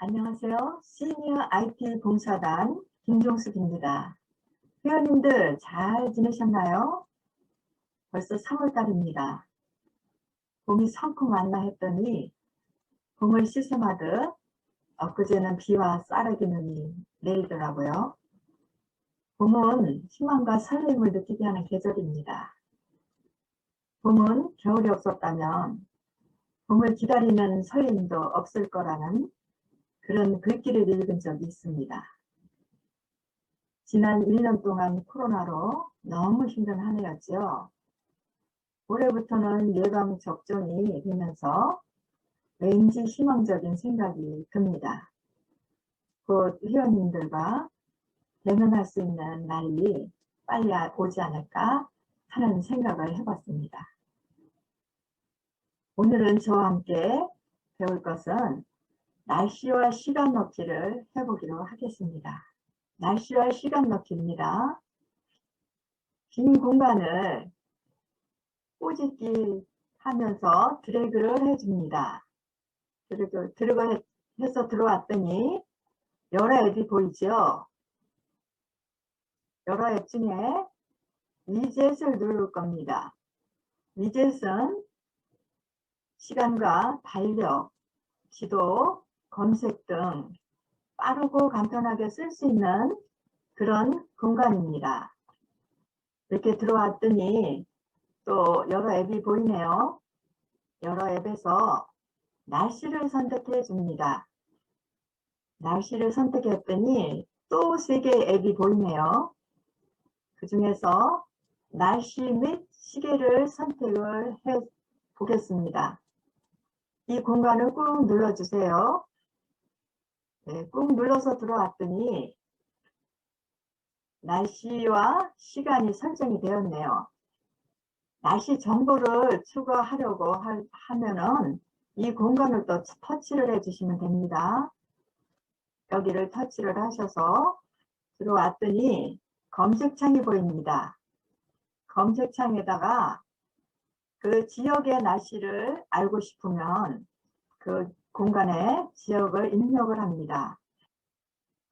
안녕하세요. 시니어 IT 봉사단 김종숙입니다. 회원님들 잘 지내셨나요? 벌써 3월달입니다. 봄이 성큼 왔나 했더니 봄을 시샘하듯 엊그제는 비와 쌀아기 눈이 내리더라고요. 봄은 희망과 설렘을 느끼게 하는 계절입니다. 봄은 겨울이 없었다면 봄을 기다리는 설렘도 없을 거라는 그런 글귀를 읽은 적이 있습니다. 지난 1년 동안 코로나로 너무 힘든 한 해였죠. 올해부터는 예방 접종이 되면서 왠지 희망적인 생각이 듭니다. 곧 회원님들과 대면할 수 있는 날이 빨리 오지 않을까 하는 생각을 해봤습니다. 오늘은 저와 함께 배울 것은 날씨와 시간 넣기를 해보기로 하겠습니다. 날씨와 시간 넣기입니다. 빈 공간을 꼬집기 하면서 드래그를 해줍니다. 드래그, 드래그 해서 들어왔더니 여러 앱이 보이죠? 여러 앱 중에 위젯을 누를 겁니다. 위젯은 시간과 달력, 지도, 검색 등 빠르고 간편하게 쓸 수 있는 그런 공간입니다. 이렇게 들어왔더니 또 여러 앱이 보이네요. 여러 앱에서 날씨를 선택해 줍니다. 날씨를 선택했더니 또 세 개의 앱이 보이네요. 그 중에서 날씨 및 시계를 선택을 해 보겠습니다. 이 공간을 꾹 눌러주세요. 네, 꾹 눌러서 들어왔더니 날씨와 시간이 설정이 되었네요. 날씨 정보를 추가하려고 하, 하면은 이 공간을 또 터치를 해주시면 됩니다. 여기를 터치를 하셔서 들어왔더니 검색창이 보입니다. 검색창에다가 그 지역의 날씨를 알고 싶으면 그 공간에 지역을 입력을 합니다.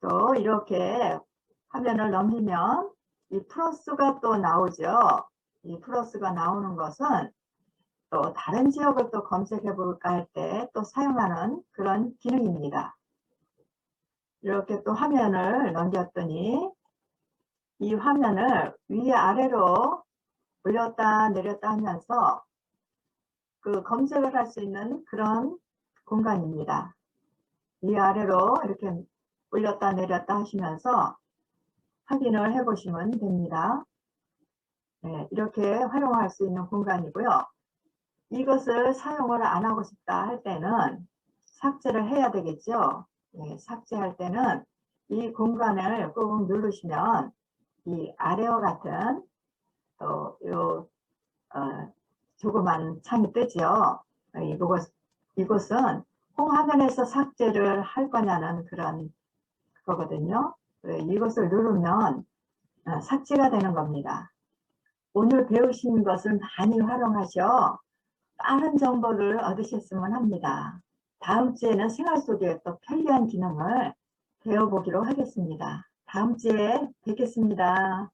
또 이렇게 화면을 넘기면 이 플러스가 또 나오죠. 이 플러스가 나오는 것은 또 다른 지역을 또 검색해 볼까 할 때 또 사용하는 그런 기능입니다. 이렇게 또 화면을 넘겼더니 이 화면을 위 아래로 올렸다 내렸다 하면서 그 검색을 할 수 있는 그런 공간입니다. 위아래로 이렇게 올렸다 내렸다 하시면서 확인을 해 보시면 됩니다. 네, 이렇게 활용할 수 있는 공간이고요. 이것을 사용을 안 하고 싶다 할 때는 삭제를 해야 되겠죠. 네, 삭제할 때는 이 공간을 꾹 누르시면 이 아래와 같은 또요 어, 조그만 창이 뜨죠. 이것, 이것은 홍화면에서 삭제를 할 거냐는 그런 거거든요. 이것을 누르면 어, 삭제가 되는 겁니다. 오늘 배우신 것을 많이 활용하셔 빠른 정보를 얻으셨으면 합니다. 다음 주에는 생활 속에 또 편리한 기능을 배워보기로 하겠습니다. 다음 주에 뵙겠습니다.